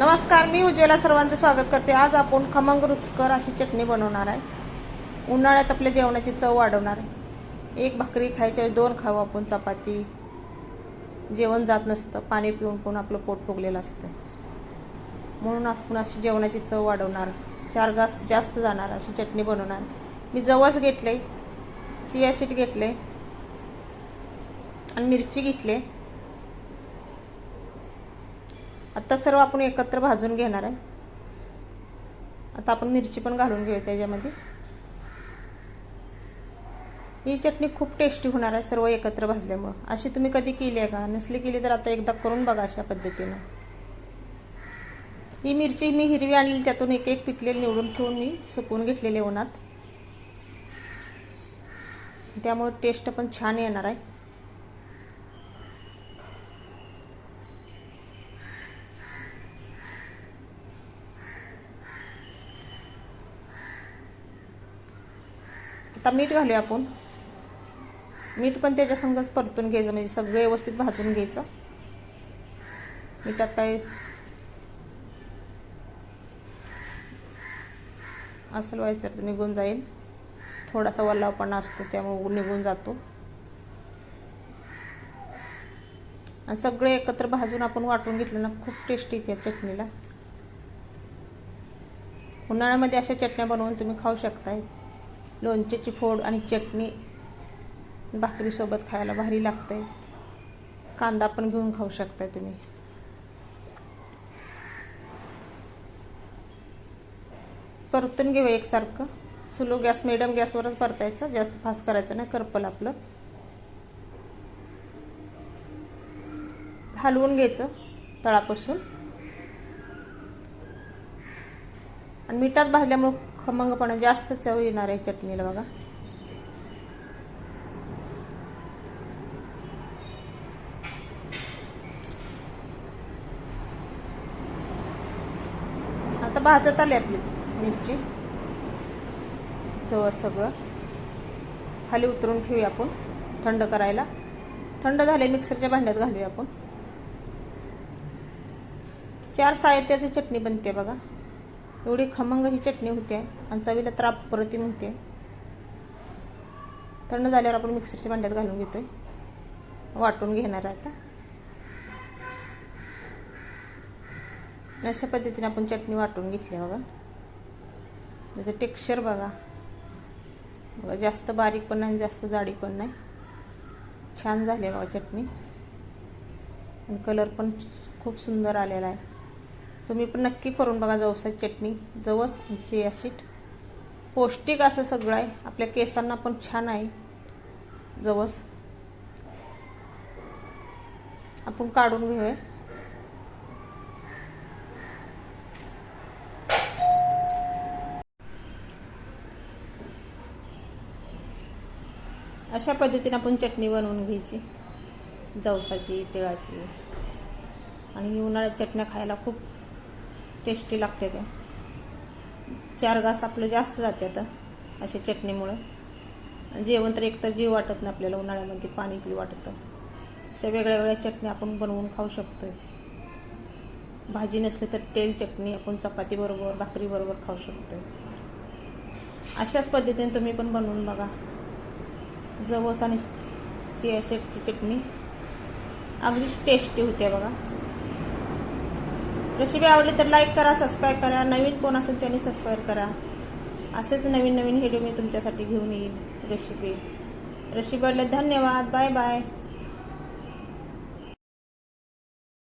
नमस्कार मी उज्ज्वला सर्वांचं स्वागत करते. आज आपण खमंग रुचकर अशी चटणी बनवणार आहे. उन्हाळ्यात आपल्या जेवणाची चव वाढवणार आहे. एक भाकरी खायच्या वेळी दोन खावं आपण. चपाती. जेवण जात नसतं. पाणी पिऊन पण आपलं पोट फुगलेलं असतं. म्हणून आपण अशी जेवणाची चव वाढवणार. चार घास जास्त जाणार अशी चटणी बनवणार. मी जवस घेतले चिया शीट घेतले आणि मिरची घेतली. आता सर्व आपण एकत्र भाजून घेणार आहे. आता आपण मिरची पण घालून घेऊया त्याच्यामध्ये. ही चटणी खूप टेस्टी होणार आहे सर्व एकत्र भाजल्यामुळं. अशी तुम्ही कधी केली आहे का? नसली केली तर आता एकदा करून बघा अशा पद्धतीनं. ही मिरची मी हिरवी आणली त्यातून एक एक पिकलेली निवडून ठेवून मी सुकवून घेतलेले उन्हात. त्यामुळे टेस्ट पण छान येणार आहे. आता मीठ घालूया आपण. मीठ पण त्याच्यासमोरच परतून घ्यायचं म्हणजे सगळं व्यवस्थित भाजून घ्यायचं. मिठात काय असं व्हायचं तर निघून जाईल. थोडासा वल्लावपणा असतो त्यामुळे निघून जातो. आणि सगळे एकत्र भाजून आपण वाटून घेतलं ना खूप टेस्टी येते चटणीला. उन्हाळ्यामध्ये अशा चटण्या बनवून तुम्ही खाऊ शकताय. लोणच्याची फोड आणि चटणी भाकरीसोबत खायला भारी लागते कांदा पण घेऊन खाऊ शकताय तुम्ही. परतून घेऊ एकसारखं. स्लो गॅस मिडियम गॅसवरच परतायचं. जास्त फास्ट करायचं नाही करपल आपलं. हलवून घ्यायचं तळापासून. आणि मिठात भाजल्यामुळं खमंगपणा जास्त चव येणार आहे चटणीला बघा. आता भाजत आली आपली मिरची. जवळ सगळं. खाली उतरून ठेवूया आपण थंड करायला. थंड झाले मिक्सरच्या भांड्यात घालूया आपण. चार साहित्याची चटणी बनते बघा. एवढी खमंग ही चटणी होते आणि चवीला तर अप्रतिम होते. थंड झाल्यावर आपण मिक्सरच्या भांड्यात घालून घेतोय. वाटून घेणार आता. अशा पद्धतीने आपण चटणी वाटून घेतली बघा. त्याचं टेक्स्चर बघा. बघा जास्त बारीक पण नाही जास्त जाडी पण नाही. छान झाली बघा चटणी. आणि कलर पण खूप सुंदर आलेला आहे. तुम्ही पण नक्की करून बघा जवसाची चटणी. जवस चिया पौष्टिक असं सगळं आहे. आपल्या केसांना पण छान आहे. जवस. आपण काढून घेऊया. अशा पद्धतीने आपण चटणी बनवून घ्यायची. जवसाची तिळाची. आणि उन्हाळ्यात चटण्या खायला खूप टेस्टी लागते त्या चार घास आपलं जास्त जाते आता अशा चटणीमुळं. जेवण तर एकतर जीव वाटत नाही आपल्याला उन्हाळ्यामध्ये पाणी पी वाटतं. अशा वेगळ्या वेगळ्या चटण्या आपण बनवून खाऊ शकतो भाजी नसली तर तेल चटणी आपण चपातीबरोबर भाकरीबरोबर खाऊ शकतो अशाच पद्धतीने तुम्ही पण बनवून बघा. जवस आणि चिया सेटची चटणी अगदीच टेस्टी होते बघा. रेसिपी आवडली तर लाईक करा सबस्क्राईब करा. नवीन कोण असेल त्यांनी सबस्क्राईब करा. असेच नवीन नवीन व्हिडिओ मी तुमच्यासाठी घेऊन येईल रेसिपी रेसिपी आवडले धन्यवाद. Bye bye